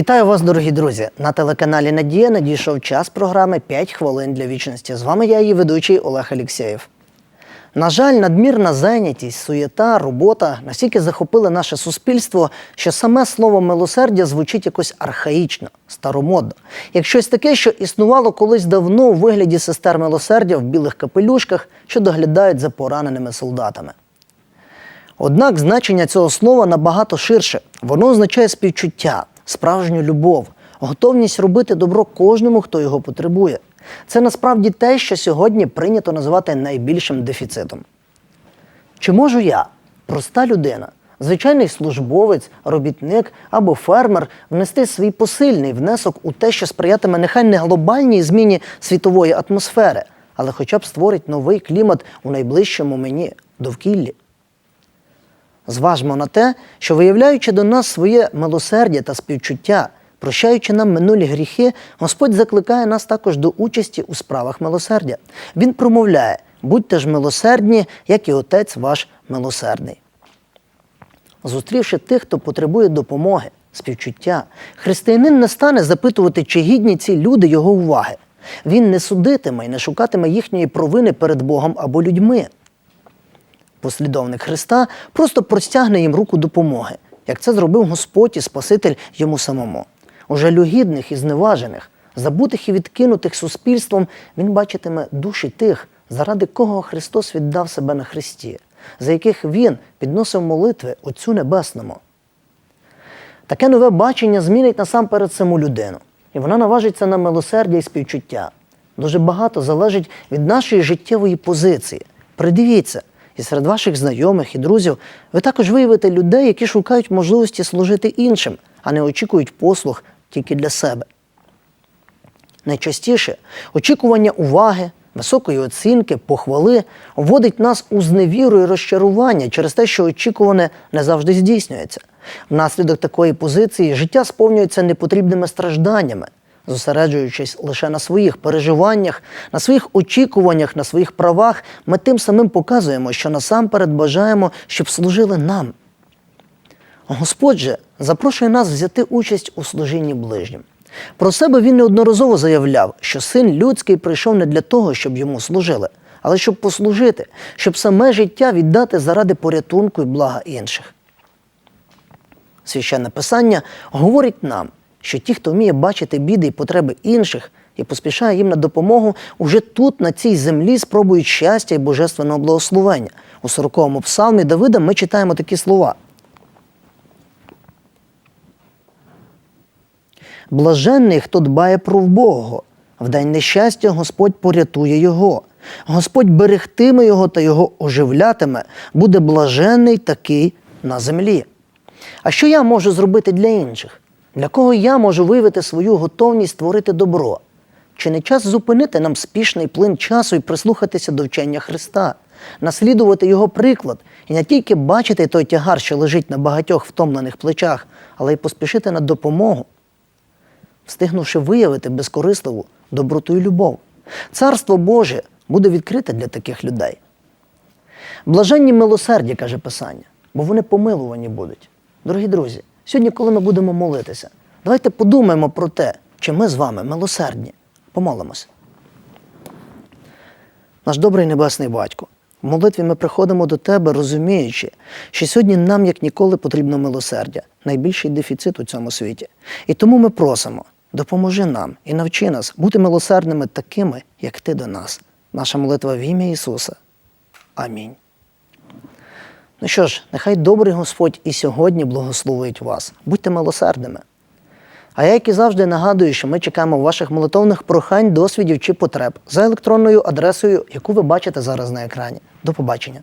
Вітаю вас, дорогі друзі! На телеканалі Надія надійшов час програми «5 хвилин для вічності. З вами я, її ведучий Олег Алєксєєв. На жаль, надмірна зайнятість, суєта, робота настільки захопили наше суспільство, що саме слово милосердя звучить якось архаїчно, старомодно, як щось таке, що існувало колись давно у вигляді сестер милосердя в білих капелюшках, що доглядають за пораненими солдатами. Однак значення цього слова набагато ширше. Воно означає співчуття, справжню любов, готовність робити добро кожному, хто його потребує. Це насправді те, що сьогодні прийнято називати найбільшим дефіцитом. Чи можу я, проста людина, звичайний службовець, робітник або фермер, внести свій посильний внесок у те, що сприятиме нехай не глобальній зміні світової атмосфери, але хоча б створить новий клімат у найближчому мені довкіллі? Зважмо на те, що виявляючи до нас своє милосердя та співчуття, прощаючи нам минулі гріхи, Господь закликає нас також до участі у справах милосердя. Він промовляє: будьте ж милосердні, як і Отець ваш милосердний. Зустрівши тих, хто потребує допомоги, співчуття, християнин не стане запитувати, чи гідні ці люди його уваги. Він не судитиме і не шукатиме їхньої провини перед Богом або людьми послідовник Христа просто простягне їм руку допомоги, як це зробив Господь і Спаситель йому самому. У жалюгідних і зневажених, забутих і відкинутих суспільством, він бачитиме душі тих, заради кого Христос віддав себе на Христі, за яких Він підносив молитви Отцю Небесному. Таке нове бачення змінить насамперед саму людину, і вона наважиться на милосердя і співчуття. Дуже багато залежить від нашої життєвої позиції. Придивіться, і серед ваших знайомих і друзів ви також виявите людей, які шукають можливості служити іншим, а не очікують послуг тільки для себе. Найчастіше очікування уваги, високої оцінки, похвали вводить нас у зневіру і розчарування через те, що очікуване не завжди здійснюється. Внаслідок такої позиції життя сповнюється непотрібними стражданнями, зосереджуючись лише на своїх переживаннях, на своїх очікуваннях, на своїх правах, ми тим самим показуємо, що насамперед бажаємо, щоб служили нам. Господь же запрошує нас взяти участь у служінні ближнім. Про себе він неодноразово заявляв, що син людський прийшов не для того, щоб йому служили, але щоб послужити, щоб саме життя віддати заради порятунку і блага інших. Священне Писання говорить нам, що ті, хто вміє бачити біди і потреби інших і поспішає їм на допомогу, уже тут, на цій землі, спробують щастя і божественного благословення. У 40-му псалмі Давида ми читаємо такі слова. Блаженний, хто дбає про вбогого. В день нещастя Господь порятує його. Господь берегтиме його та його оживлятиме, буде блаженний такий на землі. А що я можу зробити для інших? Для кого я можу виявити свою готовність створити добро? Чи не час зупинити нам спішний плин часу і прислухатися до вчення Христа, наслідувати Його приклад і не тільки бачити той тягар, що лежить на багатьох втомлених плечах, але й поспішити на допомогу, встигнувши виявити безкорисливу доброту і любов. Царство Боже буде відкрите для таких людей. Блаженні милосердя, каже Писання, бо вони помилувані будуть. Дорогі друзі, сьогодні, коли ми будемо молитися, давайте подумаємо про те, чи ми з вами милосердні. Помолимося. Наш добрий небесний батько, в молитві ми приходимо до Тебе, розуміючи, що сьогодні нам як ніколи потрібно милосердя, найбільший дефіцит у цьому світі. І тому ми просимо, допоможи нам і навчи нас бути милосердними такими, як Ти до нас. Наша молитва в ім'я Ісуса. Амінь. Ну що ж, нехай добрий Господь і сьогодні благословить вас. Будьте милосердними. А я, як і завжди, нагадую, що ми чекаємо ваших молитовних прохань, досвідів чи потреб за електронною адресою, яку ви бачите зараз на екрані. До побачення.